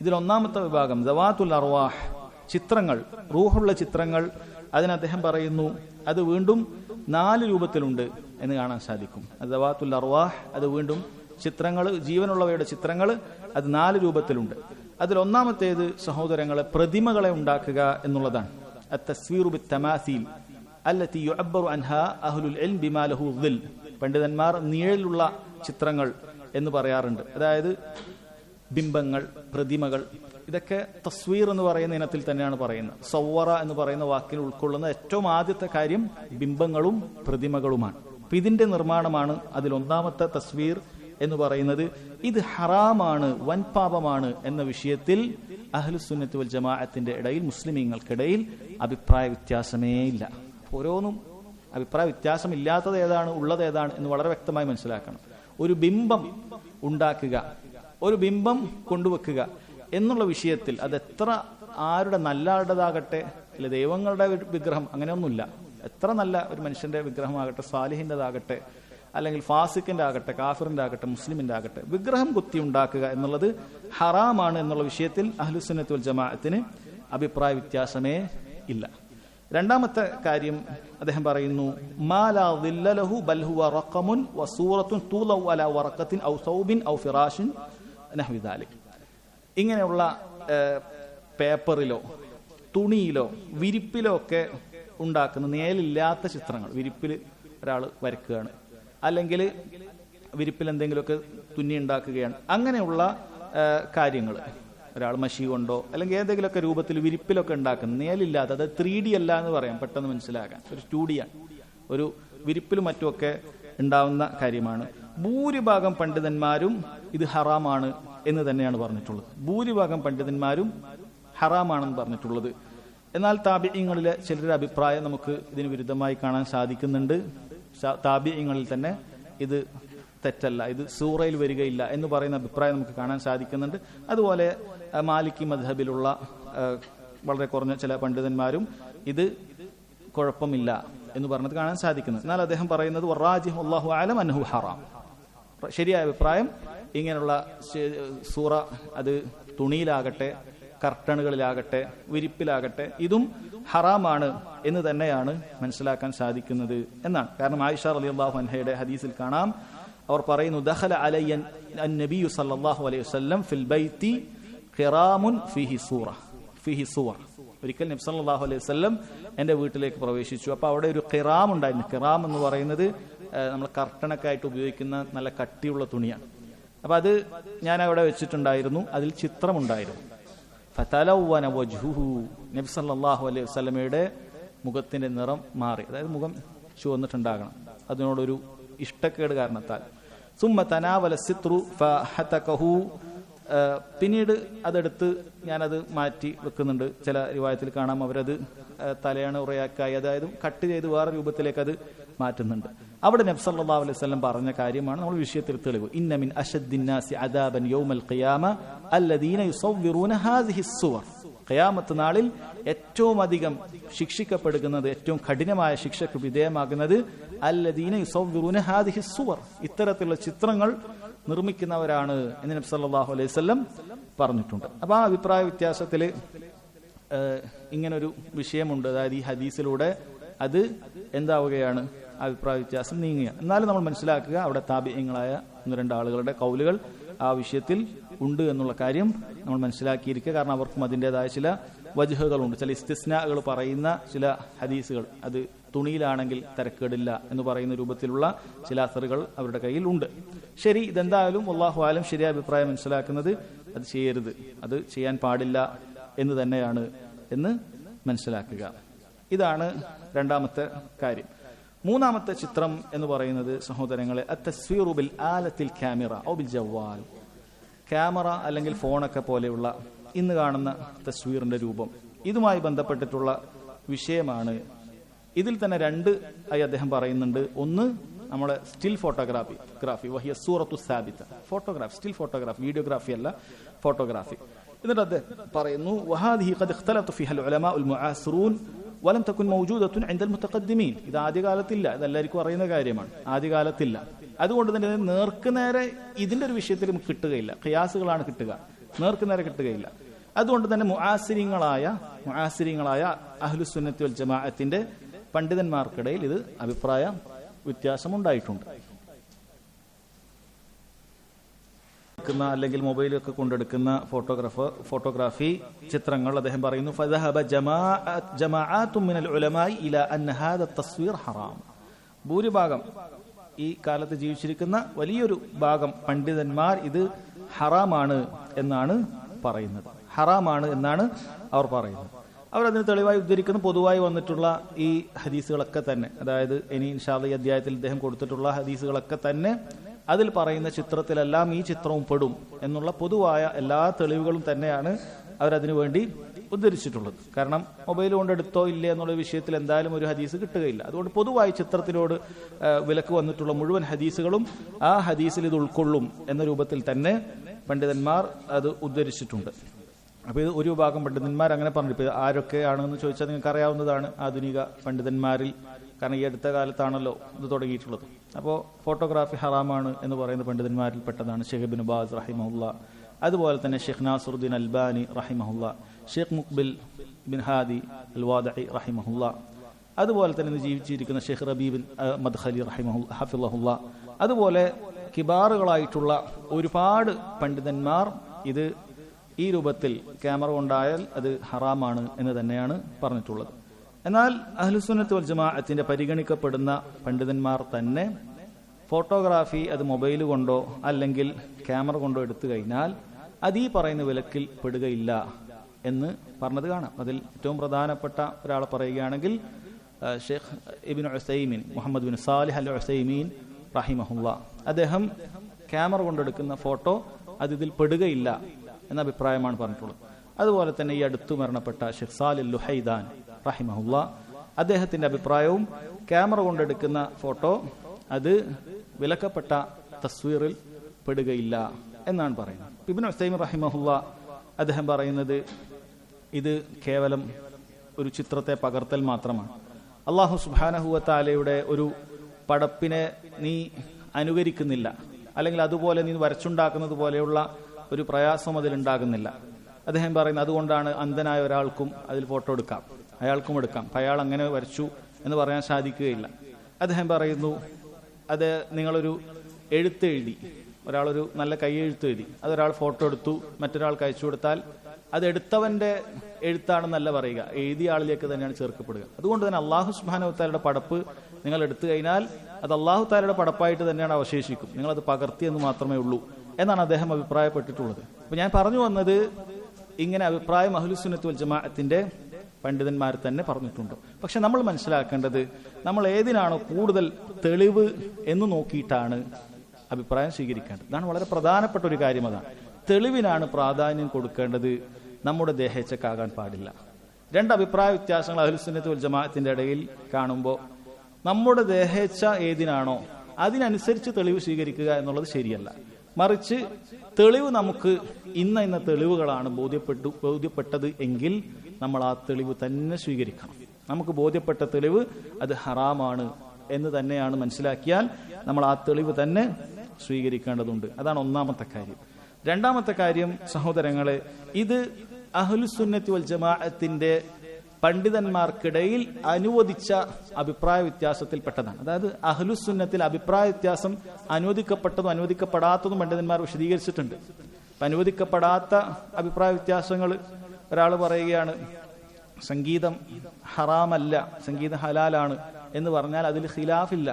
ഇതിൽ ഒന്നാമത്തെ വിഭാഗം ജവാത്തുൽ അർവാഹ് ചിത്രങ്ങൾ റൂഹുള്ള ചിത്രങ്ങൾ. അതിന് അദ്ദേഹം പറയുന്നു അത് വീണ്ടും നാല് രൂപത്തിലുണ്ട് എന്ന് കാണാൻ സാധിക്കും. ജവാത്തുൽ അർവാഹ് അത് വീണ്ടും ചിത്രങ്ങൾ ജീവനുള്ളവയുടെ ചിത്രങ്ങൾ അത് നാല് രൂപത്തിലുണ്ട്. അതിൽ ഒന്നാമത്തേത് സഹോദരങ്ങളെ പ്രതിമകളെ ഉണ്ടാക്കുക എന്നുള്ളതാണ്. തമാസീൽ പണ്ഡിതന്മാർ നിഴലുള്ള ചിത്രങ്ങൾ എന്ന് പറയാറുണ്ട്. അതായത് ബിംബങ്ങൾ പ്രതിമകൾ ഇതൊക്കെ തസ്വീർ എന്ന് പറയുന്ന ഇനത്തിൽ തന്നെയാണ് പറയുന്നത്. സൗവറ എന്ന് പറയുന്ന വാക്കിൽ ഉൾക്കൊള്ളുന്ന ഏറ്റവും ആദ്യത്തെ കാര്യം ബിംബങ്ങളും പ്രതിമകളുമാണ്. അപ്പൊ നിർമ്മാണമാണ് അതിൽ ഒന്നാമത്തെ തസ്വീർ എന്ന് പറയുന്നത്. ഇത് ഹറാമാണ് വൻപാപമാണ് എന്ന വിഷയത്തിൽ അഹ്ലുസുന്നത്ത് വൽ ജമാഅത്തിന്റെ ഇടയിൽ മുസ്ലിമീങ്ങൾക്കിടയിൽ അഭിപ്രായ വ്യത്യാസമേ ഇല്ല. ഓരോന്നും അഭിപ്രായ വ്യത്യാസം ഇല്ലാത്തത് ഏതാണ് ഉള്ളത് ഏതാണ് എന്ന് വളരെ വ്യക്തമായി മനസ്സിലാക്കണം. ഒരു ബിംബം ഉണ്ടാക്കുക ഒരു ബിംബം കൊണ്ടുവെക്കുക എന്നുള്ള വിഷയത്തിൽ അത് എത്ര ആരുടെ നല്ല ആളുടേതാകട്ടെ അല്ലെ ദൈവങ്ങളുടെ വിഗ്രഹം അങ്ങനെയൊന്നുമില്ല. എത്ര നല്ല ഒരു മനുഷ്യന്റെ വിഗ്രഹമാകട്ടെ സാലിഹിന്റെതാകട്ടെ അല്ലെങ്കിൽ ഫാസിക്കിന്റെ ആകട്ടെ കാഫിറിന്റെ ആകട്ടെ മുസ്ലിമിന്റെ ആകട്ടെ വിഗ്രഹം കുത്തി ഉണ്ടാക്കുക എന്നുള്ളത് ഹറാമാണ് എന്നുള്ള വിഷയത്തിൽ അഹ്ലുസുന്നത്ത് വൽ ജമാഅത്തിന് അഭിപ്രായ വ്യത്യാസമേ ഇല്ല. രണ്ടാമത്തെ കാര്യം അദ്ദേഹം പറയുന്നു മാലാ ബൽഹുവ ബൽ ഹുവ റഖമുൻ വസൂറത്തുൻ തൂലൗ അലാ വറഖത്തിൻ ഔ സൗബിൻ ഔ ഫിറാഷിൻ നഹ്വി ദാലിക്. ഇങ്ങനെയുള്ള പേപ്പറിലോ തുണിയിലോ വിരിപ്പിലോ ഒക്കെ ഉണ്ടാക്കുന്ന നേലില്ലാത്ത ചിത്രങ്ങൾ. വിരിപ്പിൽ ഒരാൾ വരക്കുകയാണ് അല്ലെങ്കിൽ വിരിപ്പിൽ എന്തെങ്കിലുമൊക്കെ തുന്നി ഉണ്ടാക്കുകയാണ്. അങ്ങനെയുള്ള കാര്യങ്ങൾ ഒരാൾ മഷി കൊണ്ടോ അല്ലെങ്കിൽ ഏതെങ്കിലുമൊക്കെ രൂപത്തിൽ വിരിപ്പിലൊക്കെ ഉണ്ടാക്കുന്ന നേലില്ലാത്ത അത് ത്രീ ഡി അല്ല എന്ന് പറയാം പെട്ടെന്ന് മനസ്സിലാക്കാൻ. ഒരു ടു ആണ് ഒരു വിരിപ്പിലും മറ്റുമൊക്കെ ഉണ്ടാവുന്ന കാര്യമാണ്. ഭൂരിഭാഗം പണ്ഡിതന്മാരും ഇത് ഹറാമാണ് എന്ന് തന്നെയാണ് പറഞ്ഞിട്ടുള്ളത്. ഭൂരിഭാഗം പണ്ഡിതന്മാരും ഹറാമാണെന്ന് പറഞ്ഞിട്ടുള്ളത്. എന്നാൽ താപിയങ്ങളിലെ ചിലരുടെ അഭിപ്രായം നമുക്ക് ഇതിന് വിരുദ്ധമായി കാണാൻ സാധിക്കുന്നുണ്ട്. താപിയങ്ങളിൽ തന്നെ ഇത് തെറ്റല്ല ഇത് സൂറയിൽ വരികയില്ല എന്ന് പറയുന്ന അഭിപ്രായം നമുക്ക് കാണാൻ സാധിക്കുന്നുണ്ട്. അതുപോലെ മാലിക്കി മധബിലുള്ള വളരെ കുറഞ്ഞ ചില പണ്ഡിതന്മാരും ഇത് കുഴപ്പമില്ല എന്ന് പറഞ്ഞത് കാണാൻ സാധിക്കുന്നു. എന്നാൽ അദ്ദേഹം പറയുന്നത് വറാജിഹു അള്ളാഹു ആലം അനഹു ഹറാം. ശരിയായ അഭിപ്രായം. ഇങ്ങനെയുള്ള സൂറ അത് തുണിയിലാകട്ടെ കർട്ടണുകളിലാകട്ടെ വിരിപ്പിലാകട്ടെ ഇതും ഹറാമാണ് എന്ന് തന്നെയാണ് മനസ്സിലാക്കാൻ സാധിക്കുന്നത് എന്നാണ്. കാരണം ആയിഷ അലി അള്ളാഹു അൻഹയുടെ ഹദീസിൽ കാണാം. അവർ പറയുന്നു ദഖല അലയ്യൻ നബിയു സല്ലല്ലാഹു അലൈഹി വസല്ലം ഫിൽ ബൈത്തി ഖിറാമുൻ ഫിഹി സൂറ. ഫിഹി സൂറ. ഒരിക്കൽ നബി സല്ലല്ലാഹു അലൈഹി വസല്ലം എന്റെ വീട്ടിലേക്ക് പ്രവേശിച്ചു. അപ്പോൾ അവിടെ ഒരു ഖിറാം ഉണ്ടായിരുന്നു ഖിറാം എന്ന് പറയുന്നത് നമ്മൾ കർട്ടനൊക്കെ ആയിട്ട് ഉപയോഗിക്കുന്ന നല്ല കട്ടിയുള്ള തുണിയാണ്. അപ്പൊ അത് ഞാൻ അവിടെ വെച്ചിട്ടുണ്ടായിരുന്നു. അതിൽ ചിത്രമുണ്ടായിരുന്നു. ഫതലവ്വന വജ്ഹുഹു. നബി സല്ലല്ലാഹു അലൈഹി വസല്ലമയുടെ മുഖത്തിന്റെ നിറം മാറി. അതായത് മുഖം ചുവന്നിട്ടുണ്ടാകണം. അതിനോടൊരു ഇഷ്ടക്കേട് കാരണത്താൽ. സുമ്മ തനാവല സിത്രു ഫഹതകഹു പിന്നീട് അതെടുത്ത് ഞാനത് മാറ്റി വെക്കുന്നുണ്ട്. ചില രൂപത്തിൽ കാണാം അവരത് തലയാണ് ഉറയാക്കായി. അതായത് കട്ട് ചെയ്ത് വേറെ രൂപത്തിലേക്ക് അത് മാറ്റുന്നുണ്ട്. അവിടെ നബി സല്ലല്ലാഹു അലൈഹി വസല്ലം പറഞ്ഞ കാര്യമാണ് നമ്മൾ വിഷയത്തിൽ തെളിവ്. ഇന്നമിൻ മിൻ അശദ്ദിന്നാസി അദാബൻ യൗമൽ ഖിയാമ ഖിയാമത്ത് നാളിൽ ഏറ്റവും അധികം ശിക്ഷിക്കപ്പെടുന്നത് ഏറ്റവും കഠിനമായ ശിക്ഷക്ക് വിധേയമാകുന്നത് അല്ലദീന ഇത്തരത്തിലുള്ള ചിത്രങ്ങൾ നിർമ്മിക്കുന്നവരാണ് എന്ന് നബി സല്ലല്ലാഹു അലൈഹി സ്വല്ലം പറഞ്ഞിട്ടുണ്ട്. അപ്പൊ ആ അഭിപ്രായ വ്യത്യാസത്തിൽ ഇങ്ങനൊരു വിഷയമുണ്ട്. അതായത് ഈ ഹദീസിലൂടെ അത് എന്താവുകയാണ്? അഭിപ്രായ വ്യത്യാസം നീങ്ങുക എന്നാലും നമ്മൾ മനസ്സിലാക്കുക അവിടെ താപിയങ്ങളായ ഒന്ന് രണ്ട് ആളുകളുടെ കൗലുകൾ ആ വിഷയത്തിൽ ഉണ്ട് എന്നുള്ള കാര്യം നമ്മൾ മനസ്സിലാക്കിയിരിക്കുക. കാരണം അവർക്കും അതിന്റെതായ ചില വജുഹകളുണ്ട്. ചില ഇസ്തിസ്നാകൾ പറയുന്ന ചില ഹദീസുകൾ. അത് തുണിയിലാണെങ്കിൽ തിരക്കേടില്ല എന്ന് പറയുന്ന രൂപത്തിലുള്ള ചില അസറുകൾ അവരുടെ കയ്യിൽ ഉണ്ട്. ശരി ഇതെന്തായാലും അള്ളാഹു ആലം ശരിയായ അഭിപ്രായം മനസ്സിലാക്കുന്നത് അത് ചെയ്യരുത്. അത് ചെയ്യാൻ പാടില്ല എന്ന് തന്നെയാണ് എന്ന് മനസ്സിലാക്കുക. ഇതാണ് രണ്ടാമത്തെ കാര്യം. മൂന്നാമത്തെ ചിത്രം എന്ന് പറയുന്നത് സഹോദരങ്ങളെ അത്തസ്വീറുബിൽ ആലത്തിൽ ക്യാമറ ബിൽ ജവാൽ ക്യാമറ അല്ലെങ്കിൽ ഫോണൊക്കെ പോലെയുള്ള ഇന്ന് കാണുന്ന തസ്വീറിന്റെ രൂപം. ഇതുമായി ബന്ധപ്പെട്ടിട്ടുള്ള വിഷയമാണ്. ഇതിൽ തന്നെ രണ്ട് ആയി അദ്ദേഹം പറയുന്നുണ്ട്. ഒന്ന് നമ്മുടെ സ്റ്റിൽ ഫോട്ടോഗ്രാഫി ഗ്രാഫി വഹിയ സൂറത്തു സാബിത്ത ഫോട്ടോഗ്രാഫ് സ്റ്റിൽ ഫോട്ടോഗ്രാഫി വീഡിയോഗ്രാഫി അല്ല ഫോട്ടോഗ്രാഫി എന്നിട്ട് അദ്ദേഹം പറയുന്നു വഹാദിഹി ഖദ് ഫിഹൽ വലം തക്കുൻ മൗജൂദത്തുൻ എന്തൽ മുത്തഖദ്ദിമീൻ. ഇത് ആദ്യകാലത്തില്ല ഇതെല്ലാവർക്കും അറിയുന്ന കാര്യമാണ്. ആദ്യകാലത്തില്ല. അതുകൊണ്ട് തന്നെ നേർക്ക് നേരെ ഇതിന്റെ ഒരു വിഷയത്തിൽ കിട്ടുകയില്ല. ഖിയാസുകളാണ് കിട്ടുക. നേർക്ക് നേരെ കിട്ടുകയില്ല. അതുകൊണ്ട് തന്നെ മുആസിരിങ്ങളായ മുആസിരിങ്ങളായ അഹ്ലുസുന്നത്തി വൽ ജമാഅത്തിന്റെ പണ്ഡിതന്മാർക്കിടയിൽ ഇത് അഭിപ്രായ വ്യത്യാസമുണ്ടായിട്ടുണ്ട്. ഉണ്ടായിട്ടുണ്ട് അല്ലെങ്കിൽ മൊബൈലൊക്കെ കൊണ്ടെടുക്കുന്ന ഫോട്ടോഗ്രാഫർ ഫോട്ടോഗ്രാഫി ചിത്രങ്ങൾ അദ്ദേഹം പറയുന്നു ഹറാം. ഭൂരിഭാഗം ഈ കാലത്ത് ജീവിച്ചിരിക്കുന്ന വലിയൊരു ഭാഗം പണ്ഡിതന്മാർ ഇത് ഹറാമാണ് എന്നാണ് പറയുന്നത്. ഹറാമാണ് എന്നാണ് അവർ പറയുന്നത്. അവരതിന് തെളിവായി ഉദ്ധരിക്കുന്ന. പൊതുവായി വന്നിട്ടുള്ള ഈ ഹദീസുകളൊക്കെ തന്നെ. അതായത് ഇനി ഇൻഷാദ് അധ്യായത്തിൽ ഇദ്ദേഹം കൊടുത്തിട്ടുള്ള ഹദീസുകളൊക്കെ തന്നെ അതിൽ പറയുന്ന ചിത്രത്തിലെല്ലാം ഈ ചിത്രവും പെടും എന്നുള്ള പൊതുവായ എല്ലാ തെളിവുകളും തന്നെയാണ് അവരതിനു വേണ്ടി ഉദ്ധരിച്ചിട്ടുള്ളത്. കാരണം മൊബൈൽ കൊണ്ട് എടുത്തോ ഇല്ലേ എന്നുള്ള വിഷയത്തിൽ എന്തായാലും ഒരു ഹദീസ് കിട്ടുകയില്ല. അതുകൊണ്ട് പൊതുവായി ചിത്രത്തിനോട് വിലക്ക് വന്നിട്ടുള്ള മുഴുവൻ ഹദീസുകളും ആ ഹദീസിൽ ഇത് ഉൾക്കൊള്ളും എന്ന രൂപത്തിൽ തന്നെ പണ്ഡിതന്മാർ അത് ഉദ്ധരിച്ചിട്ടുണ്ട്. അപ്പോൾ ഇത് ഒരു വിഭാഗം പണ്ഡിതന്മാർ അങ്ങനെ പറഞ്ഞു. ഇപ്പോൾ ആരൊക്കെയാണെന്ന് ചോദിച്ചാൽ നിങ്ങൾക്ക് അറിയാവുന്നതാണ് ആധുനിക പണ്ഡിതന്മാരിൽ. കാരണം ഈ അടുത്ത കാലത്താണല്ലോ ഇത് തുടങ്ങിയിട്ടുള്ളത്. അപ്പോൾ ഫോട്ടോഗ്രാഫി ഹറാമാണ് എന്ന് പറയുന്ന പണ്ഡിതന്മാരിൽ പെട്ടതാണ് ഷെയ്ഖ് ബിൻ ബാസ് റഹിമഹുല്ല. അതുപോലെ തന്നെ ഷെയ്ഖ് നാസുറുദ്ദീൻ അൽബാനി റഹിമഹുല്ല Sheikh Muqbil bin Hadi al Wadi റഹിമഹുല്ല. അതുപോലെ തന്നെ ഇന്ന് ജീവിച്ചിരിക്കുന്ന ഷെയ്ഖ് റബീബിൻ മദ്ഹലി റഹിമഹു ഹഫിള്ളഹുല്ല അതുപോലെ കിബാറുകളായിട്ടുള്ള ഒരുപാട് പണ്ഡിതന്മാർ ഇത് ഈ രൂപത്തിൽ ക്യാമറ ഉണ്ടായാൽ അത് ഹറാമാണ് എന്ന് തന്നെയാണ് പറഞ്ഞിട്ടുള്ളത്. എന്നാൽ അഹ്ലുസുന്നത്ത് വൽ ജമാഅത്തിന്റെ പരിഗണിക്കപ്പെടുന്ന പണ്ഡിതന്മാർ തന്നെ ഫോട്ടോഗ്രാഫി അത് മൊബൈൽ കൊണ്ടോ അല്ലെങ്കിൽ ക്യാമറ കൊണ്ടോ എടുത്തു കഴിഞ്ഞാൽ അത് ഈ പറയുന്ന വിലക്കിൽ പെടുകയില്ല എന്ന് പറഞ്ഞത് കാണാം. അതിൽ ഏറ്റവും പ്രധാനപ്പെട്ട ഒരാൾ പറയുകയാണെങ്കിൽ Sheikh Ibn Uthaymeen Muhammad bin Salih al Uthaymeen റഹിമഹുല്ല. അദ്ദേഹം ക്യാമറ കൊണ്ടെടുക്കുന്ന ഫോട്ടോ അത് ഇതിൽ പെടുകയില്ല എന്ന അഭിപ്രായമാണ് പറഞ്ഞിട്ടുള്ളത്. അതുപോലെ തന്നെ ഈ അടുത്തു മരണപ്പെട്ട ഷെഖ് സാലിൽ ലുഹൈദാൻ റഹിമഹുല്ല അദ്ദേഹത്തിന്റെ അഭിപ്രായവും ക്യാമറ കൊണ്ടെടുക്കുന്ന ഫോട്ടോ അത് വിലക്കപ്പെട്ട തസ്വീറിൽ പെടുകയില്ല എന്നാണ് പറയുന്നത്. ഇബിൻ ഹുസൈം റഹിമഹുല്ല അദ്ദേഹം പറയുന്നത് ഇത് കേവലം ഒരു ചിത്രത്തെ പകർത്തൽ മാത്രമാണ്. അള്ളാഹു സുബാനഹുവത്താലയുടെ ഒരു പടപ്പിനെ നീ അനുകരിക്കുന്നില്ല. അല്ലെങ്കിൽ അതുപോലെ നീ വരച്ചുണ്ടാക്കുന്നത് പോലെയുള്ള ഒരു പ്രയാസം അതിലുണ്ടാകുന്നില്ല അദ്ദേഹം പറയുന്നത് അതുകൊണ്ടാണ് അന്ധനായ ഒരാൾക്കും അതിൽ ഫോട്ടോ എടുക്കാം. അയാൾക്കും എടുക്കാം. അയാൾ അങ്ങനെ വരച്ചു എന്ന് പറയാൻ സാധിക്കുകയില്ല. അദ്ദേഹം പറയുന്നു അത് നിങ്ങളൊരു എഴുത്തെഴുതി ഒരാളൊരു നല്ല കൈയെഴുത്ത് എഴുതി. അതൊരാൾ ഫോട്ടോ എടുത്തു. മറ്റൊരാൾക്ക് അയച്ചു കൊടുത്താൽ അത് എടുത്തവന്റെ എഴുത്താണെന്നല്ല പറയുക. എഴുതിയ ആളിലേക്ക് തന്നെയാണ് ചേർക്കപ്പെടുക. അതുകൊണ്ട് തന്നെ അള്ളാഹു സുബാനവത്താരുടെ പടപ്പ് നിങ്ങൾ എടുത്തു കഴിഞ്ഞാൽ അത് അള്ളാഹു താലയുടെ പടപ്പായിട്ട് തന്നെയാണ് അവശേഷിക്കും. നിങ്ങൾ അത് പകർത്തിയെന്ന് മാത്രമേ ഉള്ളൂ. എന്നാണ് അദ്ദേഹം അഭിപ്രായപ്പെട്ടിട്ടുള്ളത്. അപ്പൊ ഞാൻ പറഞ്ഞു വന്നത് ഇങ്ങനെ അഭിപ്രായം അഹ്ലുസുന്നത്ത് വൽ ജമാഅത്തിന്റെ പണ്ഡിതന്മാർ തന്നെ പറഞ്ഞിട്ടുണ്ട്. പക്ഷെ നമ്മൾ മനസ്സിലാക്കേണ്ടത് നമ്മൾ ഏതിനാണോ കൂടുതൽ തെളിവ് എന്ന് നോക്കിയിട്ടാണ് അഭിപ്രായം സ്വീകരിക്കേണ്ടത്. ഇതാണ് വളരെ പ്രധാനപ്പെട്ട ഒരു കാര്യം അതാണ്. തെളിവിനാണ് പ്രാധാന്യം കൊടുക്കേണ്ടത് നമ്മുടെ ദേഹേച്ചക്കാകാൻ പാടില്ല. രണ്ട് അഭിപ്രായ വ്യത്യാസങ്ങൾ അഹ്ലുസുന്നത്ത് വൽ ജമാഅത്തിന്റെ ഇടയിൽ കാണുമ്പോൾ നമ്മുടെ ദേഹേച്ഛ ഏതിനാണോ അതിനനുസരിച്ച് തെളിവ് സ്വീകരിക്കുക എന്നുള്ളത് ശരിയല്ല. മറിച്ച് തെളിവ് നമുക്ക് ഇന്ന ഇന്ന തെളിവുകളാണ് ബോധ്യപ്പെട്ടു ബോധ്യപ്പെട്ടത് എങ്കിൽ നമ്മൾ ആ തെളിവ് തന്നെ സ്വീകരിക്കണം. നമുക്ക് ബോധ്യപ്പെട്ട തെളിവ് അത് ഹറാമാണ് എന്ന് തന്നെയാണ് മനസ്സിലാക്കിയാൽ നമ്മൾ ആ തെളിവ് തന്നെ സ്വീകരിക്കേണ്ടതുണ്ട്. അതാണ് ഒന്നാമത്തെ കാര്യം. രണ്ടാമത്തെ കാര്യം സഹോദരങ്ങളെ ഇത് അഹ്ലുസുന്നത്തി വൽ ജമാഅത്തിന്റെ പണ്ഡിതന്മാർക്കിടയിൽ അനുവദിച്ച അഭിപ്രായ വ്യത്യാസത്തിൽപ്പെട്ടതാണ്. അതായത് അഹ്ലുസുന്നത്തിൽ അഭിപ്രായ വ്യത്യാസം അനുവദിക്കപ്പെട്ടതും അനുവദിക്കപ്പെടാത്തതും പണ്ഡിതന്മാർ വിശദീകരിച്ചിട്ടുണ്ട്. അനുവദിക്കപ്പെടാത്ത അഭിപ്രായ വ്യത്യാസങ്ങൾ ഒരാൾ പറയുകയാണ് സംഗീതം ഹറാമല്ല സംഗീതം ഹലാലാണ് എന്ന് പറഞ്ഞാൽ അതിൽ ഖിലാഫില്ല.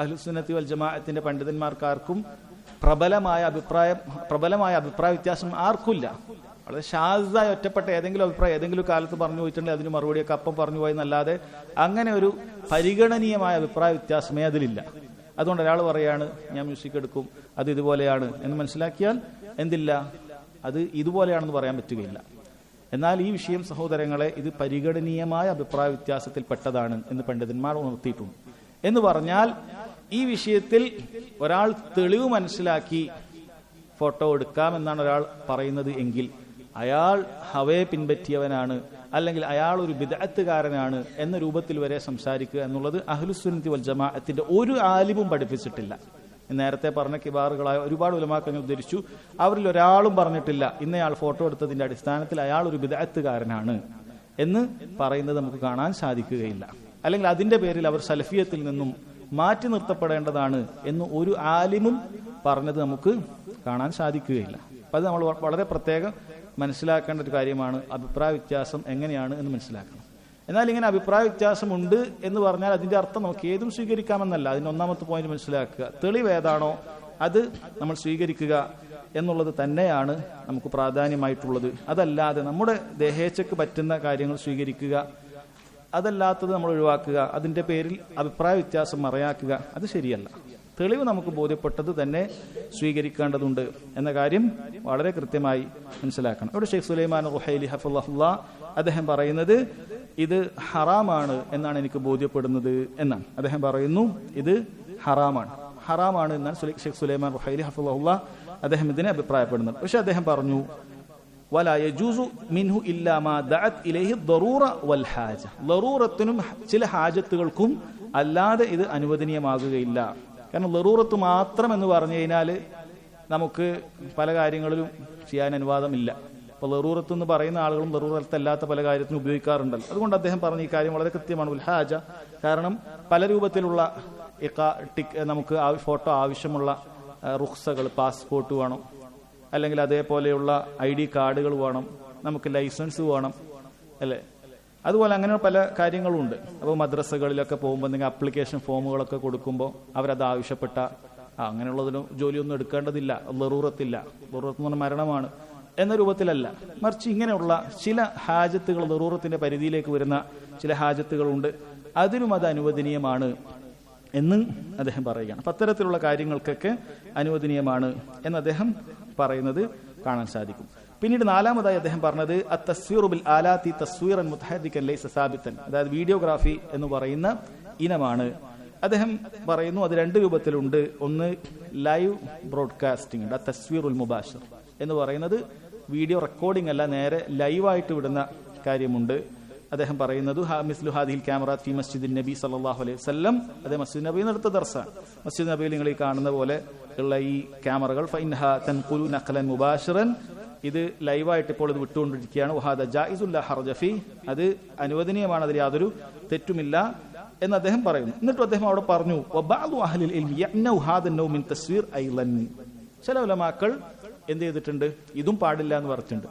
അഹ്ലുസുന്നത്തി വൽ ജമാഅത്തിന്റെ പണ്ഡിതന്മാർക്കാർക്കും പ്രബലമായ അഭിപ്രായം പ്രബലമായ അഭിപ്രായ വ്യത്യാസം ആർക്കുമില്ല. വളരെ ഷാസായി ഒറ്റപ്പെട്ട ഏതെങ്കിലും അഭിപ്രായം ഏതെങ്കിലും കാലത്ത് പറഞ്ഞു പോയിട്ടുണ്ടെങ്കിൽ അതിന് മറുപടിയൊക്കെ അപ്പം പറഞ്ഞു പോയി എന്നല്ലാതെ അങ്ങനെ ഒരു പരിഗണനീയമായ അഭിപ്രായ വ്യത്യാസമേ അതിലില്ല. അതുകൊണ്ട് ഒരാൾ പറയാണ് ഞാൻ മ്യൂസിക് എടുക്കും അത് ഇതുപോലെയാണ്. എന്ന് മനസ്സിലാക്കിയാൽ എന്തില്ല? അത് ഇതുപോലെയാണെന്ന് പറയാൻ പറ്റുകയില്ല. എന്നാൽ ഈ വിഷയം സഹോദരങ്ങളെ ഇത് പരിഗണനീയമായ അഭിപ്രായ വ്യത്യാസത്തിൽപ്പെട്ടതാണ് എന്ന് പണ്ഡിതന്മാർ ഉണർത്തിയിട്ടുണ്ട്. എന്ന് പറഞ്ഞാൽ ഈ വിഷയത്തിൽ ഒരാൾ തെളിവ് മനസ്സിലാക്കി ഫോട്ടോ എടുക്കാം എന്നാണ് ഒരാൾ പറയുന്നത് എങ്കിൽ അയാൾ ഹവയെ പിൻപറ്റിയവനാണ് അല്ലെങ്കിൽ അയാൾ ഒരു വിദഗ്ധകാരനാണ് എന്ന രൂപത്തിൽ വരെ സംസാരിക്കുക എന്നുള്ളത് അഹ്ലുസുനത്തി വൽ ജമാഅത്തിന്റെ ഒരു ആലിമും പഠിപ്പിച്ചിട്ടില്ല. നേരത്തെ പറഞ്ഞ കിബാറുകളായ ഒരുപാട് ഉലമാക്കങ്ങൾ ഉദ്ധരിച്ചു. അവരിൽ ഒരാളും പറഞ്ഞിട്ടില്ല. ഇന്നയാൾ ഫോട്ടോ എടുത്തതിന്റെ അടിസ്ഥാനത്തിൽ അയാൾ ഒരു വിദഗ്ധകാരനാണ് എന്ന് പറയുന്നത് നമുക്ക് കാണാൻ സാധിക്കുകയില്ല. അല്ലെങ്കിൽ അതിന്റെ പേരിൽ അവർ സലഫിയത്തിൽ നിന്നും മാറ്റി നിർത്തപ്പെടേണ്ടതാണ് എന്ന് ഒരു ആലിമും പറഞ്ഞത് നമുക്ക് കാണാൻ സാധിക്കുകയില്ല. അപ്പൊ അത് നമ്മൾ വളരെ പ്രത്യേകം മനസ്സിലാക്കേണ്ട ഒരു കാര്യമാണ് അഭിപ്രായ വ്യത്യാസം എങ്ങനെയാണ് എന്ന് മനസ്സിലാക്കണം. എന്നാൽ ഇങ്ങനെ അഭിപ്രായ വ്യത്യാസമുണ്ട് എന്ന് പറഞ്ഞാൽ അതിന്റെ അർത്ഥം നമുക്ക് ഏതും സ്വീകരിക്കാമെന്നല്ല. അതിന്റെ ഒന്നാമത്തെ പോയിന്റ് മനസ്സിലാക്കുക. തെളിവ് ഏതാണോ അത് നമ്മൾ സ്വീകരിക്കുക എന്നുള്ളത് തന്നെയാണ് നമുക്ക് പ്രാധാന്യമായിട്ടുള്ളത്. അതല്ലാതെ നമ്മുടെ ദേഹേച്ഛക്ക് പറ്റുന്ന കാര്യങ്ങൾ സ്വീകരിക്കുക അതല്ലാത്തത് നമ്മൾ ഒഴിവാക്കുക അതിന്റെ പേരിൽ അഭിപ്രായ വ്യത്യാസം മറയാക്കുക അത് ശരിയല്ല. തെളിവ് നമുക്ക് ബോധ്യപ്പെട്ടത് തന്നെ സ്വീകരിക്കേണ്ടതുണ്ട് എന്ന കാര്യം വളരെ കൃത്യമായി മനസ്സിലാക്കണം. അവിടെ ഷെയ്ഖ് സുലൈമാൻ റുഹൈലി ഹഫുല്ല അദ്ദേഹം പറയുന്നത് ഇത് ഹറാമാണ് എന്നാണ് എനിക്ക് ബോധ്യപ്പെടുന്നത് എന്നാണ്. അദ്ദേഹം പറയുന്നു ഇത് ഹറാമാണ്. ഹറാമാണ് എന്നാണ് ഷെയ്ഖ് സുലൈമാൻ റുഹൈലി ഹഫുല്ല അദ്ദേഹം ഇതിനെ അഭിപ്രായപ്പെടുന്നത്. പക്ഷെ അദ്ദേഹം പറഞ്ഞു മിൻഹു വൽ ഹാജ. ചില ഹാജത്തുകൾക്കും അല്ലാതെ ഇത് അനുവദനീയമാകുകയില്ല. കാരണം ലറൂറത്ത് മാത്രം എന്ന് പറഞ്ഞു കഴിഞ്ഞാൽ നമുക്ക് പല കാര്യങ്ങളിലും ചെയ്യാൻ അനുവാദമില്ല. അപ്പോൾ ലറൂറത്ത് എന്ന് പറയുന്ന ആളുകളും ലറൂറത്തല്ലാത്ത പല കാര്യത്തിനും ഉപയോഗിക്കാറുണ്ടല്ലോ. അതുകൊണ്ട് അദ്ദേഹം പറഞ്ഞ ഈ കാര്യം വളരെ കൃത്യമാണ്. ഉൽഹാജ കാരണം പല രൂപത്തിലുള്ള ടിക് നമുക്ക് ഫോട്ടോ ആവശ്യമുള്ള റുക്സകൾ പാസ്പോർട്ട് വേണം. അല്ലെങ്കിൽ അതേപോലെയുള്ള ഐ ഡി കാർഡുകൾ വേണം. നമുക്ക് ലൈസൻസ് വേണം. അല്ലേ? അതുപോലെ അങ്ങനെ പല കാര്യങ്ങളും ഉണ്ട് അപ്പോൾ മദ്രസകളിലൊക്കെ പോകുമ്പോൾ എന്തെങ്കിലും അപ്ലിക്കേഷൻ ഫോമുകളൊക്കെ കൊടുക്കുമ്പോൾ അവരത് ആവശ്യപ്പെട്ട അങ്ങനെയുള്ളതിനും ജോലിയൊന്നും എടുക്കേണ്ടതില്ല. ലറൂറത്തില്ല. ലറൂറത്ത് എന്ന് പറഞ്ഞാൽ മരണമാണ്. എന്ന രൂപത്തിലല്ല. മറിച്ച് ഇങ്ങനെയുള്ള ചില ഹാജത്തുകൾ ലറൂറത്തിന്റെ പരിധിയിലേക്ക് വരുന്ന ചില ഹാജത്തുകളുണ്ട്. അതിനും അത് അനുവദനീയമാണ് എന്ന് അദ്ദേഹം പറയുകയാണ്. അപ്പം അത്തരത്തിലുള്ള കാര്യങ്ങൾക്കൊക്കെ അനുവദനീയമാണ് എന്ന് അദ്ദേഹം പറയുന്നത് കാണാൻ സാധിക്കും. പിന്നീട് നാലാമതായി അദ്ദേഹം പറഞ്ഞത് അത്തസ്വീറുബിൽ ആലാത്തി തസ്വീറൻ മുത്തഹദിക്കൻ ലൈസ സാബിതൻ അതായത് വീഡിയോഗ്രാഫി എന്ന് പറയുന്ന ഇനമാണ്. അദ്ദേഹം പറയുന്നു അത് രണ്ട് രൂപത്തിലുണ്ട്. ഒന്ന് ലൈവ് ബ്രോഡ്കാസ്റ്റിംഗ് ഉണ്ട് തസ്വീറുൽ മുബാഷർ. എന്ന് പറയുന്നത് വീഡിയോ റെക്കോർഡിംഗ് അല്ല നേരെ ലൈവായിട്ട് വിടുന്ന കാര്യമുണ്ട്. അദ്ദേഹം പറയുന്നത് മിസ്ലു ഹാദിൽ ക്യാമറ ഫി മസ്ജിദ് നബി സല്ലാഹു അലൈഹി വസല്ലം. അതേ മസ്ജിദ് നബി നടത്ത ദർസാണ് മസ്ജിദ് നബിയിൽ നിങ്ങൾ ഈ കാണുന്ന പോലെ ഉള്ള ഈ ക്യാമറകൾ ഫൈൻഹ തൻഖുലു നഖലൻ മുബാഷിറൻ ഇത് ലൈവായിട്ട് ഇപ്പോൾ ഇത് വിട്ടുകൊണ്ടിരിക്കുകയാണ്. വഹാദ ജായിസുല്ല ഹർജഫി അത് അനുവദനീയമാണ് അതിൽ യാതൊരു തെറ്റുമില്ല എന്ന് അദ്ദേഹം പറയുന്നു. എന്നിട്ടും അദ്ദേഹം അവിടെ പറഞ്ഞു ചില ഉലമാക്കൾ എന്ത് ചെയ്തിട്ടുണ്ട്? ഇതും പാടില്ല എന്ന് പറഞ്ഞിട്ടുണ്ട്.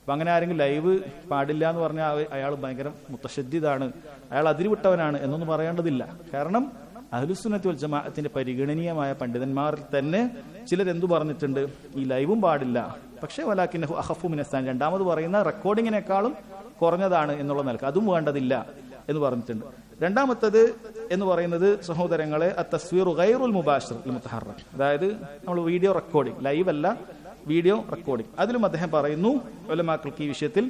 അപ്പൊ അങ്ങനെ ആരെങ്കിലും ലൈവ് പാടില്ല എന്ന് പറഞ്ഞാൽ അയാൾ ഭയങ്കര മുത്തശ്ശദ്ധിതാണ് അയാൾ അതിരുവിട്ടവനാണ് എന്നൊന്നും പറയേണ്ടതില്ല. കാരണം അഹ്ലുസുന്നത്ത് വൽ ജമാഅത്തിന്റെ പരിഗണനീയമായ പണ്ഡിതന്മാരിൽ തന്നെ ചിലരെന്തു പറഞ്ഞിട്ടുണ്ട്? ഈ ലൈവും പാടില്ല. പക്ഷേ വലാക്കിന്നഹു അഹഫു മിനസ്താൻ രണ്ടാമത് പറയുന്ന റെക്കോർഡിങ്ങിനേക്കാളും കുറഞ്ഞതാണ് എന്നുള്ള നിലയ്ക്ക് അതും വേണ്ടതില്ല എന്ന് പറഞ്ഞിട്ടുണ്ട്. രണ്ടാമത്തത് എന്ന് പറയുന്നത് സഹോദരങ്ങളെ തസ്വീർ ഗൈറുൽ മുബാഷിർ മുത്തഹറ അതായത് നമ്മൾ വീഡിയോ റെക്കോർഡിംഗ് ലൈവ് അല്ല വീഡിയോ റെക്കോർഡിംഗ് അതിലും അദ്ദേഹം പറയുന്നു ഒലമാക്കൾക്ക് ഈ വിഷയത്തിൽ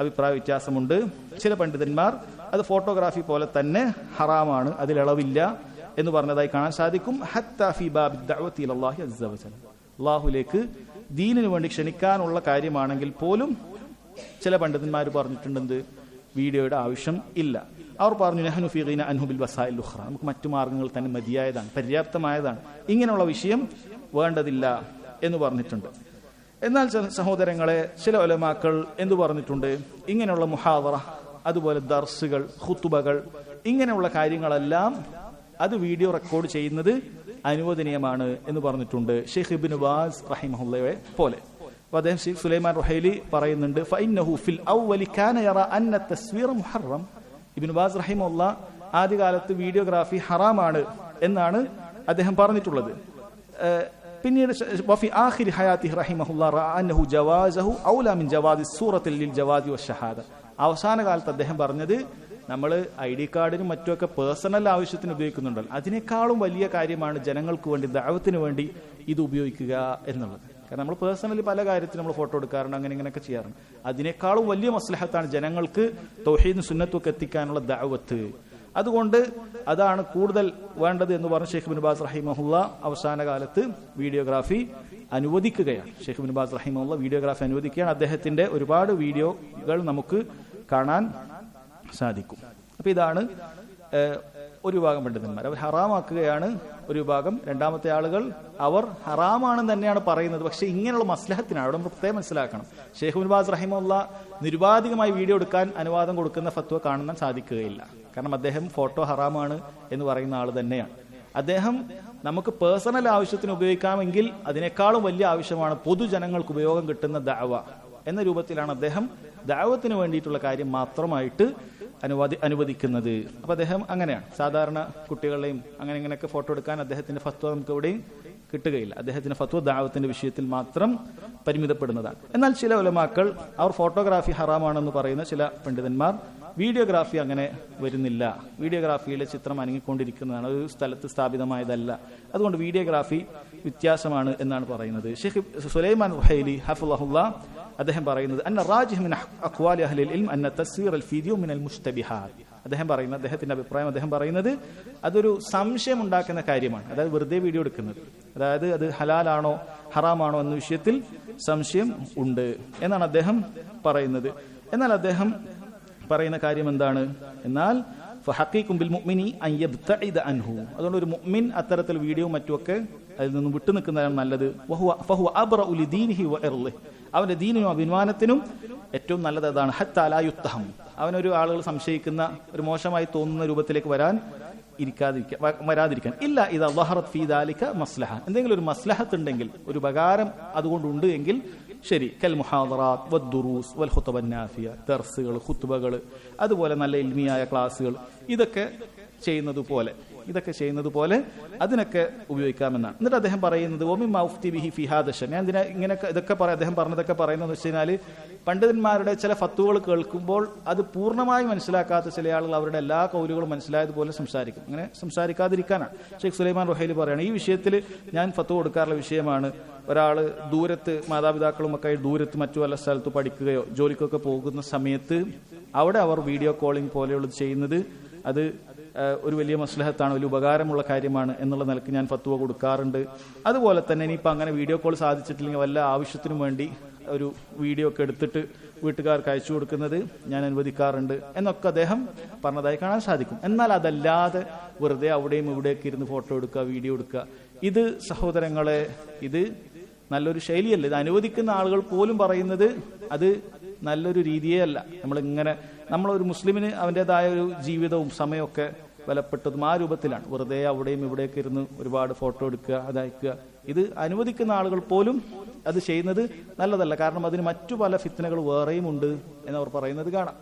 അഭിപ്രായ വ്യത്യാസമുണ്ട്. ചില പണ്ഡിതന്മാർ അത് ഫോട്ടോഗ്രാഫി പോലെ തന്നെ ഹറാമാണ് അതിൽ ഇളവില്ല. എന്ന് പറഞ്ഞതായി കാണാൻ സാധിക്കും. ബാബി. അള്ളാഹുലേക്ക് ദീനിനു വേണ്ടി ക്ഷണിക്കാനുള്ള കാര്യമാണെങ്കിൽ പോലും ചില പണ്ഡിതന്മാർ പറഞ്ഞിട്ടുണ്ടെന്ത്? വീഡിയോയുടെ ആവശ്യം ഇല്ല. അവർ പറഞ്ഞു നെഹ്നു ഫീഖീന അൻഹുബിൽ വസായിൽ ഉഖ്റ. നമുക്ക് മറ്റു മാർഗങ്ങൾ തന്നെ മതിയായതാണ് പര്യാപ്തമായതാണ്. ഇങ്ങനെയുള്ള വിഷയം വേണ്ടതില്ല എന്ന് പറഞ്ഞിട്ടുണ്ട്. എന്നാൽ സഹോദരങ്ങളെ ചില ഒലമാക്കൾ എന്തു പറഞ്ഞിട്ടുണ്ട്? ഇങ്ങനെയുള്ള മുഹാവറ അതുപോലെ ദർസുകൾ ഹുത്തുബകൾ ഇങ്ങനെയുള്ള കാര്യങ്ങളെല്ലാം അത് വീഡിയോ റെക്കോർഡ് ചെയ്യുന്നത് അനുവദനീയമാണ് എന്ന് പറഞ്ഞിട്ടുണ്ട് ഷെയ്ഖ് ഇബിൻ വാസ് റഹിമഹുല്ലയെ പോലെ. അപ്പൊ അദ്ദേഹം ഷെയ്ഖ് സുലൈമാൻ റൊഹൈലി പറയുന്നുണ്ട് ഫിൽ അന്ന തസ്വീർ മുഹറം. ഇബ്നു ബാസ് റഹിമുള്ള ആദ്യകാലത്ത് വീഡിയോഗ്രാഫി ഹറാമാണ് എന്നാണ് അദ്ദേഹം പറഞ്ഞിട്ടുള്ളത്. പിന്നീട് വഫി ആഖിരി ഹയാത്തി റഹിമഹുല്ലാ അന്നഹു ജവാസഹു ഔല മിൻ ജവാദി സൂറത്തിൽ ജവാദി വശഹാദ അവസാന കാലത്ത് അദ്ദേഹം പറഞ്ഞത് നമ്മൾ ഐ ഡി കാർഡിനും മറ്റുമൊക്കെ പേഴ്സണൽ ആവശ്യത്തിന് ഉപയോഗിക്കുന്നുണ്ടല്ലോ. അതിനേക്കാളും വലിയ കാര്യമാണ് ജനങ്ങൾക്ക് വേണ്ടി ദൈവത്തിന് വേണ്ടി ഇത് ഉപയോഗിക്കുക എന്നുള്ളത്. കാരണം നമ്മൾ പേഴ്സണലി പല കാര്യത്തിൽ നമ്മൾ ഫോട്ടോ എടുക്കാറുണ്ട് അങ്ങനെ ഇങ്ങനെയൊക്കെ ചെയ്യാറുണ്ട്. അതിനേക്കാളും വലിയ മസ്ലഹത്താണ് ജനങ്ങൾക്ക് തൊഹീദ് സുന്നത്തൊക്കെ എത്തിക്കാനുള്ള ദാവത്ത് അതുകൊണ്ട് അതാണ് കൂടുതൽ വേണ്ടത് എന്ന് പറഞ്ഞ് ഷെയ്ഖ് ബിൻ ബാസ് റഹിമഹുല്ല അവസാന കാലത്ത് വീഡിയോഗ്രാഫി അനുവദിക്കുകയാണ്. ഷെയ്ഖ് ബിൻ ബാസ് വീഡിയോഗ്രാഫി അനുവദിക്കുകയാണ്. അദ്ദേഹത്തിന്റെ ഒരുപാട് വീഡിയോകൾ നമുക്ക് കാണാൻ സാധിക്കും. അപ്പൊ ഇതാണ് ഒരു വിഭാഗം പണ്ഡിതന്മാർ. അവർ ഹറാമാക്കുകയാണ് ഒരു വിഭാഗം. രണ്ടാമത്തെ ആളുകൾ അവർ ഹറാമാണെന്ന് തന്നെയാണ് പറയുന്നത്. പക്ഷേ ഇങ്ങനെയുള്ള മസ്ലഹത്തിനാണ് അവിടെ പ്രത്യേകം മനസ്സിലാക്കണം. ഷെയ്ഖ് മുൻബാസ് റഹിമുള്ള നിരുപാധികമായി വീഡിയോ എടുക്കാൻ അനുവാദം കൊടുക്കുന്ന ഫത്വ കാണുവാൻ സാധിക്കുകയില്ല. കാരണം അദ്ദേഹം ഫോട്ടോ ഹറാമാണ് എന്ന് പറയുന്ന ആൾ തന്നെയാണ്. അദ്ദേഹം നമുക്ക് പേഴ്സണൽ ആവശ്യത്തിന് ഉപയോഗിക്കാമെങ്കിൽ അതിനേക്കാളും വലിയ ആവശ്യമാണ് പൊതുജനങ്ങൾക്ക് ഉപയോഗം കിട്ടുന്ന ദഅവ എന്ന രൂപത്തിലാണ് അദ്ദേഹം ദാവത്തിന് വേണ്ടിയിട്ടുള്ള കാര്യം മാത്രമായിട്ട് അനുവാദി അനുവദിക്കുന്നത്. അപ്പൊ അദ്ദേഹം അങ്ങനെയാണ്. സാധാരണ കുട്ടികളെയും അങ്ങനെ ഇങ്ങനെയൊക്കെ ഫോട്ടോ എടുക്കാൻ അദ്ദേഹത്തിന്റെ ഫത്വ നമുക്ക് എവിടെയും കിട്ടുകയില്ല. അദ്ദേഹത്തിന്റെ ഫത്വ ദാവത്തിന്റെ വിഷയത്തിൽ മാത്രം പരിമിതപ്പെടുന്നതാണ്. എന്നാൽ ചില ഉലമാക്കൾ അവർ ഫോട്ടോഗ്രാഫി ഹറാമാണെന്ന് പറയുന്ന ചില പണ്ഡിതന്മാർ വീഡിയോഗ്രാഫി അങ്ങനെ വരുന്നില്ല. വീഡിയോഗ്രാഫിയിലെ ചിത്രം അനങ്ങിക്കൊണ്ടിരിക്കുന്നതാണ്. ഒരു സ്ഥലത്ത് സ്ഥാപിതമായതല്ല. അതുകൊണ്ട് വീഡിയോഗ്രാഫി വ്യത്യാസമാണ് എന്നാണ് പറയുന്നത്. ഷെയ്ഖ് സുലൈമാൻ ഹൈലി ഹഫുല്ല അദ്ദേഹം പറയുന്നത് അന്ന റാജിഹ് മിൻ അഖ്വാലി അഹ്ലിൽ ഇൽം അന്ന തസ്വീർ അൽ ഫീദിയോ മിനൽ മുസ്തബിഹാത്ത് അദ്ദേഹം പറയുന്നത് അദ്ദേഹത്തിന്റെ അഭിപ്രായം അദ്ദേഹം പറയുന്നത് അതൊരു സംശയം ഉണ്ടാക്കുന്ന കാര്യമാണ്. അതായത് വെറുതെ വീഡിയോ എടുക്കുന്നത്. അതായത് അത് ഹലാലാണോ ഹറാമാണോ എന്ന വിഷയത്തിൽ സംശയം ഉണ്ട് എന്നാണ് അദ്ദേഹം പറയുന്നത്. എന്നാൽ അദ്ദേഹം പറയുന്ന കാര്യം എന്താണ്? എന്നാൽ ഫഹഖീഖും മുഅ്മിനി അൻ അൻഹു. അതുകൊണ്ട് ഒരു മുഅ്മിൻ അത്തരത്തിൽ വീഡിയോ മറ്റുമൊക്കെ അതിൽ നിന്നും വിട്ടു നിൽക്കുന്നതാണ് നല്ലത്. വഹുവ ഫഹുവ അവന്റെ ദീനിനും അഭിമാനത്തിനും ഏറ്റവും നല്ലത് അതാണ് ഹത്താലായുത്തഹം അവനൊരു ആളുകൾ സംശയിക്കുന്ന ഒരു മോശമായി തോന്നുന്ന രൂപത്തിലേക്ക് വരാൻ ഇരിക്കാതിരിക്കാൻ വരാതിരിക്കാൻ. ഇല്ല ഇത് അള്ളാഹറത് ഫീ ദാലിക മസ്ലഹ. എന്തെങ്കിലും ഒരു മസ്ലഹത്ത് ഉണ്ടെങ്കിൽ ഒരു ഉപകാരം അതുകൊണ്ടുണ്ട് എങ്കിൽ ശരി കൽ മുഹാദറാത്ത് വദ്ദുറൂസ് വൽ ഖുത്തബന്നാഫിയ ദർസുകൾ ഖുത്തുബകൾ അതുപോലെ നല്ല ഇൽമിയായ ക്ലാസ്സുകൾ ഇതൊക്കെ ചെയ്യുന്നത് പോലെ. ഇതൊക്കെ ചെയ്യുന്നത് പോലെ അതിനൊക്കെ ഉപയോഗിക്കാമെന്നാണ്. എന്നിട്ട് അദ്ദേഹം പറയുന്നത് ഓമി മൗഫ്തി ബിഹി ഫിഹാദശ ഞാൻ ഇതിനെ ഇങ്ങനെ ഇതൊക്കെ പറയാം അദ്ദേഹം പറഞ്ഞതൊക്കെ പറയുന്നതെന്ന് വെച്ച് കഴിഞ്ഞാൽ പണ്ഡിതന്മാരുടെ ചില ഫത്തുകൾ കേൾക്കുമ്പോൾ അത് പൂർണമായി മനസ്സിലാക്കാത്ത ചില ആളുകൾ അവരുടെ എല്ലാ കൗലുകളും മനസ്സിലായതുപോലെ സംസാരിക്കും. അങ്ങനെ സംസാരിക്കാതിരിക്കാനാണ്. ഷെയ്ഖ് സുലൈമാൻ റൊഹൈലി പറയുന്നത് ഈ വിഷയത്തിൽ ഞാൻ ഫത്തു കൊടുക്കാറുള്ള വിഷയമാണ്. ഒരാൾ ദൂരത്ത് മാതാപിതാക്കളും ഒക്കെ ആയി ദൂരത്ത് മറ്റു വല്ല സ്ഥലത്ത് പഠിക്കുകയോ ജോലിക്കൊക്കെ പോകുന്ന സമയത്ത് അവിടെ അവർ വീഡിയോ കോളിംഗ് പോലെയുള്ളത് ചെയ്യുന്നത് അത് ഒരു വലിയ മസ്ലഹത്താണ് വലിയ ഉപകാരമുള്ള കാര്യമാണ് എന്നുള്ള നിലയ്ക്ക് ഞാൻ ഫത്തുവ കൊടുക്കാറുണ്ട്. അതുപോലെ തന്നെ ഇനിയിപ്പോൾ അങ്ങനെ വീഡിയോ കോൾ സാധിച്ചിട്ടില്ലെങ്കിൽ വല്ല ആവശ്യത്തിനും വേണ്ടി ഒരു വീഡിയോ ഒക്കെ എടുത്തിട്ട് വീട്ടുകാർക്ക് അയച്ചു കൊടുക്കുന്നത് ഞാൻ അനുവദിക്കാറുണ്ട് എന്നൊക്കെ അദ്ദേഹം പറഞ്ഞതായി കാണാൻ സാധിക്കും. എന്നാൽ അതല്ലാതെ വെറുതെ അവിടെയും ഇവിടെയൊക്കെ ഇരുന്ന് ഫോട്ടോ എടുക്കുക വീഡിയോ എടുക്കുക ഇത് സഹോദരങ്ങളെ ഇത് നല്ലൊരു ശൈലിയല്ല. ഇത് അനുവദിക്കുന്ന ആളുകൾ പോലും പറയുന്നത് അത് നല്ലൊരു രീതിയേ അല്ല. നമ്മളിങ്ങനെ നമ്മളൊരു മുസ്ലിമിന് അവന്റെതായ ഒരു ജീവിതവും സമയമൊക്കെ വിലപ്പെട്ടതും ആ രൂപത്തിലാണ്. വെറുതെ അവിടെയും ഇവിടെയൊക്കെ ഇരുന്ന് ഒരുപാട് ഫോട്ടോ എടുക്കുക അതയക്കുക ഇത് അനുവദിക്കുന്ന ആളുകൾ പോലും അത് ചെയ്യുന്നത് നല്ലതല്ല. കാരണം അതിന് മറ്റു പല ഫിത്തനകൾ വേറെയും ഉണ്ട് എന്നവർ പറയുന്നത് കാണാം.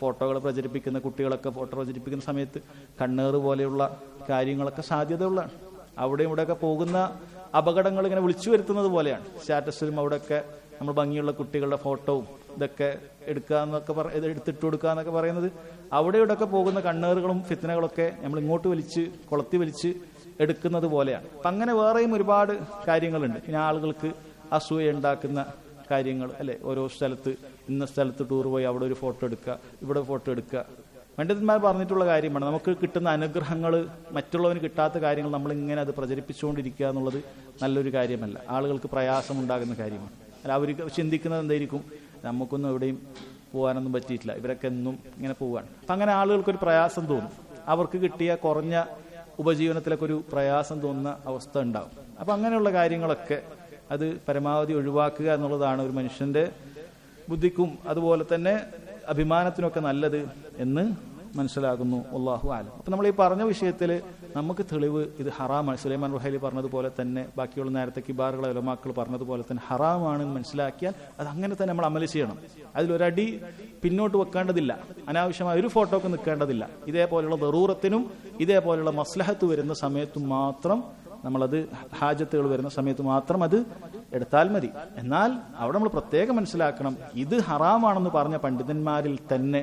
ഫോട്ടോകൾ പ്രചരിപ്പിക്കുന്ന കുട്ടികളൊക്കെ ഫോട്ടോ പ്രചരിപ്പിക്കുന്ന സമയത്ത് കണ്ണേറ് പോലെയുള്ള കാര്യങ്ങളൊക്കെ സാധ്യതയുള്ളതാണ് അവിടെയും ഇവിടെയൊക്കെ പോകുന്ന അപകടങ്ങൾ ഇങ്ങനെ വിളിച്ചു വരുത്തുന്നത് പോലെയാണ്. സ്റ്റാറ്റസിലും അവിടെയൊക്കെ നമ്മൾ ഭംഗിയുള്ള കുട്ടികളുടെ ഫോട്ടോ ഇതൊക്കെ എടുക്കുക എന്നൊക്കെ പറ എടുത്തിട്ട് കൊടുക്കുക എന്നൊക്കെ പറയുന്നത്. അവിടെ ഇവിടെയൊക്കെ പോകുന്ന കണ്ണേറുകളും ഫിത്തനകളൊക്കെ നമ്മൾ ഇങ്ങോട്ട് വലിച്ച് കൊളത്തി വലിച്ച് എടുക്കുന്നത് പോലെയാണ്. അപ്പം അങ്ങനെ വേറെയും ഒരുപാട് കാര്യങ്ങളുണ്ട്. പിന്നെ ആളുകൾക്ക് അസൂയ ഉണ്ടാക്കുന്ന കാര്യങ്ങൾ അല്ലെ? ഓരോ സ്ഥലത്ത് ഇന്ന സ്ഥലത്ത് ടൂർ പോയി അവിടെ ഒരു ഫോട്ടോ എടുക്കുക ഇവിടെ ഫോട്ടോ എടുക്കുക. പണ്ഡിതന്മാർ പറഞ്ഞിട്ടുള്ള കാര്യമാണ് നമുക്ക് കിട്ടുന്ന അനുഗ്രഹങ്ങൾ മറ്റുള്ളവന് കിട്ടാത്ത കാര്യങ്ങൾ നമ്മൾ ഇങ്ങനെ അത് പ്രചരിപ്പിച്ചുകൊണ്ടിരിക്കുക എന്നുള്ളത് നല്ലൊരു കാര്യമല്ല. ആളുകൾക്ക് പ്രയാസമുണ്ടാകുന്ന കാര്യമാണ്. അല്ല അവർ ചിന്തിക്കുന്നത് എന്തായിരിക്കും? നമുക്കൊന്നും എവിടെയും പോകാനൊന്നും പറ്റിയിട്ടില്ല. ഇവരൊക്കെ എന്നും ഇങ്ങനെ പോവാണ്. അപ്പം അങ്ങനെ ആളുകൾക്കൊരു പ്രയാസം തോന്നും. അവർക്ക് കിട്ടിയ കുറഞ്ഞ ഉപജീവനത്തിലൊക്കെ ഒരു പ്രയാസം തോന്നുന്ന അവസ്ഥ ഉണ്ടാവും. അപ്പം അങ്ങനെയുള്ള കാര്യങ്ങളൊക്കെ അത് പരമാവധി ഒഴിവാക്കുക എന്നുള്ളതാണ് ഒരു മനുഷ്യന്റെ ബുദ്ധിക്കും അതുപോലെ തന്നെ അഭിമാനത്തിനൊക്കെ നല്ലത് എന്ന് മനസ്സിലാകുന്നു. അള്ളാഹു ആലം അപ്പൊ നമ്മൾ ഈ പറഞ്ഞ വിഷയത്തിൽ നമുക്ക് തെളിവ് ഇത് ഹറാമാണ്. സുലൈമാൻ റുഹൈലി പറഞ്ഞതുപോലെ തന്നെ ബാക്കിയുള്ള നേരത്തെ കിബാറുകളെ ഉലമാക്കൾ പറഞ്ഞതുപോലെ തന്നെ ഹറാമാണ് എന്ന് മനസ്സിലാക്കിയാൽ അത് അങ്ങനെ തന്നെ നമ്മൾ അമൽ ചെയ്യണം. അതിലൊരടി പിന്നോട്ട് വെക്കേണ്ടതില്ല. അനാവശ്യമായ ഒരു ഫോട്ടോക്ക് നിൽക്കേണ്ടതില്ല. ഇതേപോലെയുള്ള ദറൂറത്തിനും ഇതേപോലെയുള്ള മസ്ലഹത്ത് വരുന്ന സമയത്തും മാത്രം നമ്മളത് ഹാജത്തുകൾ വരുന്ന സമയത്ത് മാത്രം അത് എടുത്താൽ മതി. എന്നാൽ അവിടെ നമ്മൾ പ്രത്യേകം മനസ്സിലാക്കണം ഇത് ഹറാമാണെന്ന് പറഞ്ഞ പണ്ഡിതന്മാരിൽ തന്നെ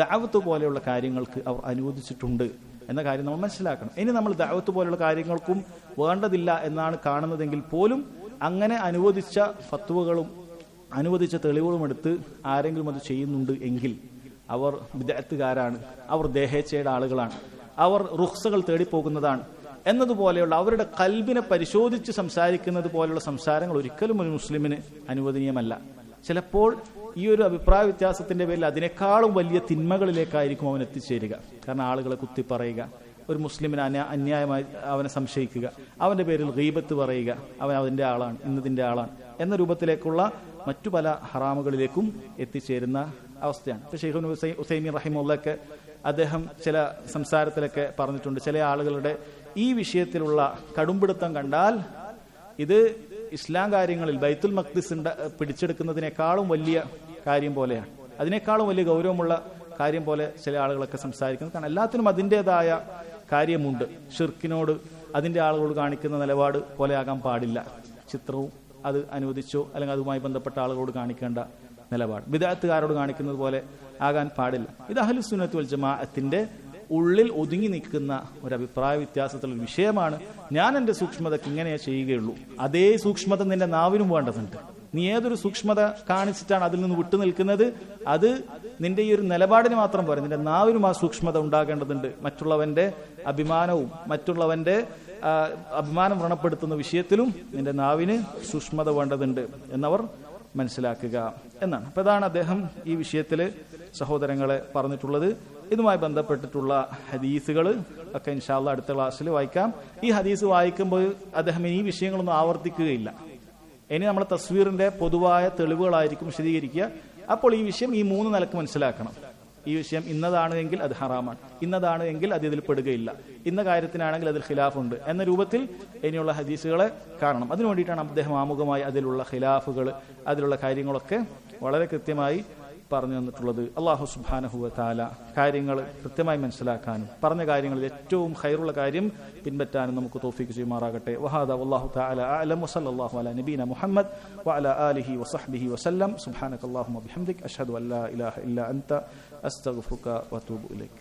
ദാവത്ത് പോലെയുള്ള കാര്യങ്ങൾക്ക് അവർ അനുവദിച്ചിട്ടുണ്ട് എന്ന കാര്യം നമ്മൾ മനസ്സിലാക്കണം. ഇനി നമ്മൾ ദാവത്ത് പോലെയുള്ള കാര്യങ്ങൾക്കും വേണ്ടതില്ല എന്നാണ് കാണുന്നതെങ്കിൽ പോലും അങ്ങനെ അനുവദിച്ച ഫത്വകളും അനുവദിച്ച തെളിവുകളും എടുത്ത് ആരെങ്കിലും അത് ചെയ്യുന്നുണ്ട് എങ്കിൽ അവർ വിദഗ്ധക്കാരാണ് അവർ ദേഹേച്ഛയുടെ ആളുകളാണ് അവർ റുഹ്സകൾ തേടിപ്പോകുന്നതാണ്. എന്നതുപോലെയുള്ള അവരുടെ കൽബിനെ പരിശോധിച്ച് സംസാരിക്കുന്നത് പോലെയുള്ള സംസാരങ്ങൾ ഒരിക്കലും ഒരു മുസ്ലിമിന് അനുവദനീയമല്ല. ചിലപ്പോൾ ഈ ഒരു അഭിപ്രായ വ്യത്യാസത്തിന്റെ പേരിൽ അതിനേക്കാളും വലിയ തിന്മകളിലേക്കായിരിക്കും അവൻ എത്തിച്ചേരുക. കാരണം ആളുകളെ കുത്തി പറയുക ഒരു മുസ്ലിമിനെ അന്യ അന്യായമായി അവനെ സംശയിക്കുക അവന്റെ പേരിൽ ഗീബത്ത് പറയുക അവൻ അതിന്റെ ആളാണ് ഇന്നതിന്റെ ആളാണ് എന്ന രൂപത്തിലേക്കുള്ള മറ്റു പല ഹറാമുകളിലേക്കും എത്തിച്ചേരുന്ന അവസ്ഥയാണ്. ഇപ്പൊ ഷെയ്ഖുൻ ഹുസൈമി റഹിമുള്ളൊക്കെ അദ്ദേഹം ചില സംസാരത്തിലൊക്കെ പറഞ്ഞിട്ടുണ്ട്. ചില ആളുകളുടെ ഈ വിഷയത്തിലുള്ള കടുംപിടുത്തം കണ്ടാൽ ഇത് ഇസ്ലാം കാര്യങ്ങളിൽ ബൈത്തുൽ മക്ദിസ് പിടിച്ചെടുക്കുന്നതിനേക്കാളും വലിയ കാര്യം പോലെയാണ്. അതിനേക്കാളും വലിയ ഗൗരവമുള്ള കാര്യം പോലെ ചില ആളുകളൊക്കെ സംസാരിക്കുന്നത് കാരണം എല്ലാത്തിനും അതിന്റെതായ കാര്യമുണ്ട്. ഷിർക്കിനോട് അതിന്റെ ആളുകളോട് കാണിക്കുന്ന നിലപാട് പോലെയാകാൻ പാടില്ല. ചിത്രവും അത് അനുവദിച്ചോ അല്ലെങ്കിൽ അതുമായി ബന്ധപ്പെട്ട ആളുകളോട് കാണിക്കേണ്ട നിലപാട്. വിദാത്തുകാരോട് കാണിക്കുന്നത് പോലെ ആകാൻ പാടില്ല. ഇത് അഹലുസുനത്ത് വൽ ജമാഅത്തിന്റെ ഉള്ളിൽ ഒതുങ്ങി നിൽക്കുന്ന ഒരു അഭിപ്രായ വ്യത്യാസത്തിലുള്ള വിഷയമാണ് ഞാൻ എന്റെ സൂക്ഷ്മതയ്ക്ക് ഇങ്ങനെയേ ചെയ്യുകയുള്ളൂ. അതേ സൂക്ഷ്മത നിന്റെ നാവിനും വേണ്ടതുണ്ട്. നീ ഏതൊരു സൂക്ഷ്മത കാണിച്ചിട്ടാണ് അതിൽ നിന്ന് വിട്ടു നിൽക്കുന്നത്? അത് നിന്റെ ഈ ഒരു നിലപാടിന് മാത്രം പോരാ. നിന്റെ നാവിനും ആ സൂക്ഷ്മത ഉണ്ടാകേണ്ടതുണ്ട്. മറ്റുള്ളവന്റെ അഭിമാനവും മറ്റുള്ളവന്റെ അഭിമാനം വ്രണപ്പെടുത്തുന്ന വിഷയത്തിലും നിന്റെ നാവിന് സൂക്ഷ്മത വേണ്ടതുണ്ട് എന്നവർ മനസ്സിലാക്കുക എന്നാണ്. അപ്പൊ ഇതാണ് അദ്ദേഹം ഈ വിഷയത്തിൽ സഹോദരങ്ങളെ പറഞ്ഞിട്ടുള്ളത്. ഇതുമായി ബന്ധപ്പെട്ടിട്ടുള്ള ഹദീസുകൾ ഒക്കെ ഇൻഷാല്ല അടുത്ത ക്ലാസ്സിൽ വായിക്കാം. ഈ ഹദീസ് വായിക്കുമ്പോൾ അദ്ദേഹം ഈ വിഷയങ്ങളൊന്നും ആവർത്തിക്കുകയില്ല. ഇനി നമ്മൾ തസ്വീറിന്റെ പൊതുവായ തെളിവുകളായിരിക്കും വിശദീകരിക്കുക. അപ്പോൾ ഈ വിഷയം ഈ മൂന്ന് നിലയ്ക്ക് മനസ്സിലാക്കണം. ഈ വിഷയം ഇന്നതാണ് എങ്കിൽ അത് ഹറാമാണ്. ഇന്നതാണ് എങ്കിൽ അത് ഇതിൽ പെടുകയില്ല. ഇന്ന കാര്യത്തിനാണെങ്കിൽ അതിൽ ഖിലാഫുണ്ട് എന്ന രൂപത്തിൽ ഇനിയുള്ള ഹദീസുകളെ കാണണം. അതിനു വേണ്ടിയിട്ടാണ് അദ്ദേഹം ആമുഖമായി അതിലുള്ള ഖിലാഫുകൾ അതിലുള്ള കാര്യങ്ങളൊക്കെ വളരെ കൃത്യമായി പറഞ്ഞു തന്നിട്ടുള്ളത്. അള്ളാഹു സുബാനഹുവ താല കാര്യങ്ങൾ കൃത്യമായി മനസ്സിലാക്കാനും പറഞ്ഞ കാര്യങ്ങളിൽ ഏറ്റവും ഹൈറുള്ള കാര്യം പിൻപറ്റാനും നമുക്ക് തോഫിക്ക് ചെയ്യുമാറാകട്ടെ. വഹാദ അള്ളാഹു താല അലം വസല്ലാഹു അല നബീന മുഹമ്മദ് വഅല ആലിഹി വസഹ്ബിഹി വസല്ലം. സുബ്ഹാനക അല്ലാഹുമ്മ ബിഹംദിക് അഷ്ഹദു അല്ലാ ഇലാഹ ഇല്ല അൻത. അസ്തഗ്ഫിറുക വഅതൂബു ഇലൈക്.